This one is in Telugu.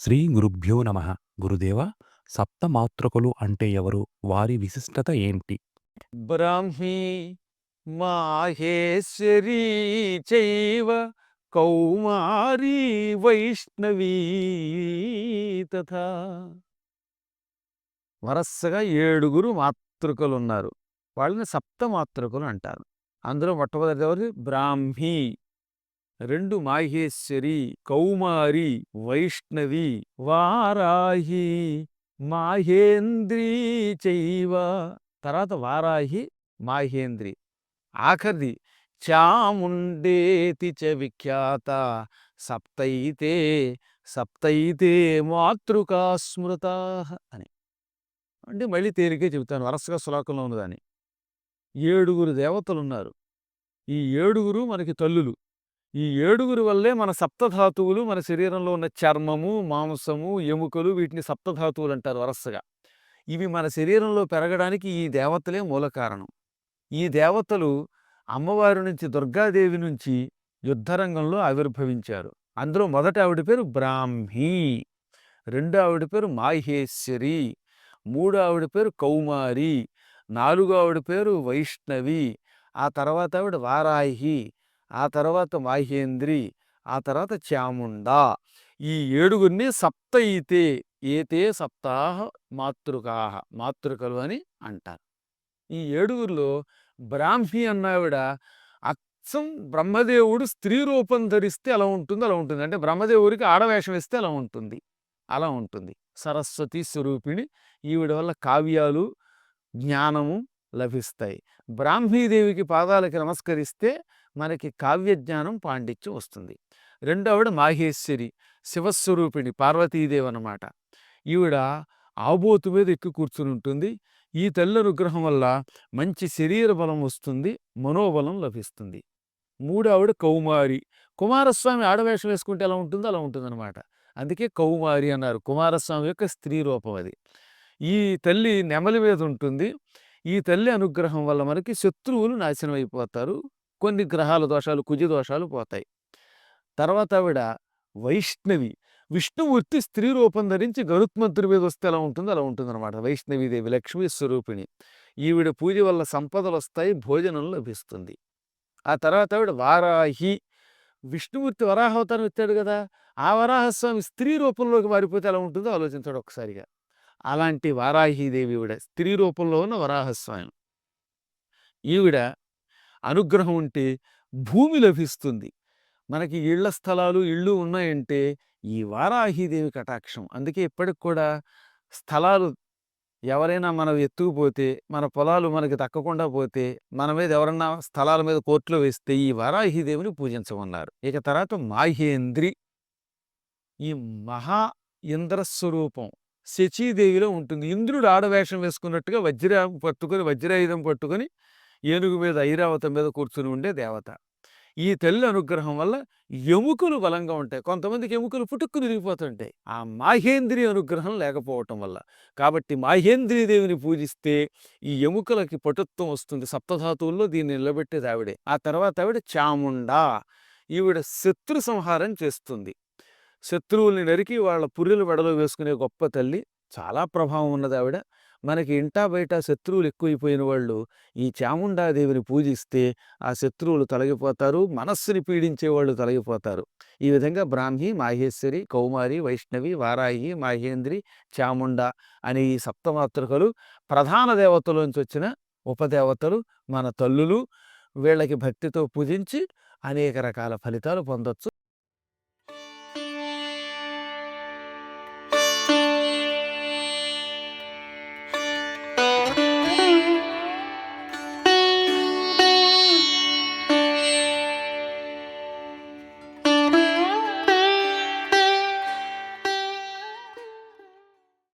శ్రీ గురుభ్యో నమ. గురుదేవ సప్తమాతృకులు అంటే ఎవరు? వారి విశిష్టత ఏంటి? బ్రాహ్మీ మాహేశ్వరీ చైవ కౌమారీ వైష్ణవీ తథా. వరసగా ఏడుగురు మాతృకలు ఉన్నారు వాళ్ళని సప్తమాతృకులు అంటారు. అందులో మొట్టమొదటి ఎవరు బ్రాహ్మీ. రెండు మాహేశ్వరి కౌమారి వైష్ణవి వారాహి మాహేంద్రీ చైవ. తర్వాత వారాహి మాహేంద్రి. ఆఖరిది చాముండేతి చ విఖ్యాత. సప్తైతే సప్తైతే మాతృకా స్మృత అని. అంటే మళ్ళీ తేలికే చెబుతాను. వరుసగా శ్లోకంలో ఉన్నదాన్ని. ఏడుగురు దేవతలు ఉన్నారు ఈ ఏడుగురు మనకి తల్లులు. ఈ ఏడుగురు వల్లే మన సప్తధాతువులు మన శరీరంలో ఉన్న చర్మము మాంసము ఎముకలు వీటిని సప్తధాతువులు అంటారు వరసగా. ఇవి మన శరీరంలో పెరగడానికి ఈ దేవతలే మూల కారణం. ఈ దేవతలు అమ్మవారి నుంచి దుర్గాదేవి నుంచి యుద్ధరంగంలో ఆవిర్భవించారు. అందులో మొదటి ఆవిడ పేరు బ్రాహ్మీ రెండో ఆవిడ పేరు మాహేశ్వరి మూడో ఆవిడ పేరు కౌమారి నాలుగో ఆవిడ పేరు వైష్ణవి ఆ తర్వాత ఆవిడ వారాహి ఆ తర్వాత మాహేంద్రి ఆ తర్వాత చాముండ. ఈ ఏడుగురిని సప్త ఈతే ఏతే సప్తాహ మాతృకాహ మాతృకలు అని అంటారు. ఈ ఏడుగురిలో బ్రాహ్మి అన్నావిడ అచ్చం బ్రహ్మదేవుడు స్త్రీ రూపం ధరిస్తే అలా ఉంటుంది అలా ఉంటుంది. అంటే బ్రహ్మదేవుడికి ఆడవేషం వేస్తే అలా ఉంటుంది అలా ఉంటుంది. సరస్వతి స్వరూపిణి ఈవిడ వల్ల కావ్యాలు జ్ఞానము లభిస్తాయి. బ్రాహ్మీదేవికి పాదాలకి నమస్కరిస్తే మనకి కావ్యజ్ఞానం పాండిత్యం వస్తుంది. రెండవడు మాహేశ్వరి శివస్వరూపిణి పార్వతీదేవి అన్నమాట. ఈవిడ ఆబోతు మీద ఎక్కి కూర్చుని ఉంటుంది. ఈ తల్లి అనుగ్రహం వల్ల మంచి శరీర బలం వస్తుంది మనోబలం లభిస్తుంది. మూడావిడ కౌమారి. కుమారస్వామి ఆడవేషం వేసుకుంటే ఎలా ఉంటుందో అలా ఉంటుందన్నమాట. అందుకే కౌమారి అన్నారు. కుమారస్వామి యొక్క స్త్రీ రూపం అది. ఈ తల్లి నెమలి మీద ఉంటుంది. ఈ తల్లి అనుగ్రహం వల్ల మనకి శత్రువులు నాశనం అయిపోతారు. కొన్ని గ్రహాల దోషాలు కుజ దోషాలు పోతాయి. తర్వాత ఆవిడ వైష్ణవి. విష్ణుమూర్తి స్త్రీ రూపం ధరించి గరుత్మంతుడి మీద వస్తే ఎలా ఉంటుందో అలా ఉంటుంది అనమాట వైష్ణవీదేవి లక్ష్మీ స్వరూపిణి. ఈవిడ పూజ వల్ల సంపదలు వస్తాయి భోజనం లభిస్తుంది. ఆ తర్వాత ఆవిడ వారాహి. విష్ణుమూర్తి వరాహవతారం ఇస్తాడు కదా! ఆ వరాహస్వామి స్త్రీ రూపంలోకి మారిపోతే ఎలా ఉంటుందో ఆలోచించాడు ఒకసారిగా. అలాంటి వారాహీదేవి ఈవిడ. స్త్రీ రూపంలో ఉన్న వరాహస్వామి. ఈవిడ అనుగ్రహం ఉంటే భూమి లభిస్తుంది. మనకి ఇళ్ళ స్థలాలు ఇళ్ళు ఉన్నాయంటే ఈ వారాహీదేవి కటాక్షం. అందుకే ఇప్పటికి కూడా స్థలాలు ఎవరైనా మనం ఎత్తుకుపోతే మన పొలాలు మనకి దక్కకుండా పోతే మన మీద ఎవరన్నా స్థలాల మీద కోర్టులో వేస్తే ఈ వారాహీదేవిని పూజించమన్నారు. ఇక తర్వాత మాహేంద్రి. ఈ మహా ఇంద్రస్వరూపం శచీదేవిలో ఉంటుంది. ఇంద్రుడు ఆడవేషం వేసుకున్నట్టుగా వజ్ర పట్టుకొని వజ్రాయుధం పట్టుకొని ఏనుగు మీద ఐరావత మీద కూర్చుని ఉండే దేవత. ఈ తల్లి అనుగ్రహం వల్ల ఎముకలు బలంగా ఉంటాయి. కొంతమందికి ఎముకలు పుట్టుక్కుని విరిగిపోతుంటాయి ఆ మాహేంద్రియ అనుగ్రహం లేకపోవటం వల్ల. కాబట్టి మాహేంద్రి దేవిని పూజిస్తే ఈ ఎముకలకి పటుత్వం వస్తుంది. సప్తధాతువుల్లో దీన్ని నిలబెట్టేది ఆవిడే. ఆ తర్వాత ఆవిడ చాముండా. ఈవిడ శత్రు సంహారం చేస్తుంది. శత్రువుల్ని నరికి వాళ్ళ పుర్రెలు వెడలో వేసుకునే గొప్ప తల్లి. చాలా ప్రభావం ఉన్నది ఆవిడ. మనకి ఇంటా బయట శత్రువులు ఎక్కువైపోయిన వాళ్ళు ఈ చాముండాదేవిని పూజిస్తే ఆ శత్రువులు తొలగిపోతారు మనస్సుని పీడించే వాళ్ళు తొలగిపోతారు. ఈ విధంగా బ్రాహ్మి మాహేశ్వరి కౌమారి వైష్ణవి వారాహి మాహేంద్రి చాముండ అనే ఈ సప్తమాతృకలు ప్రధాన దేవతలోంచి వచ్చిన ఉపదేవతలు మన తల్లులు వీళ్ళకి భక్తితో పూజించి అనేక రకాల ఫలితాలు పొందొచ్చు.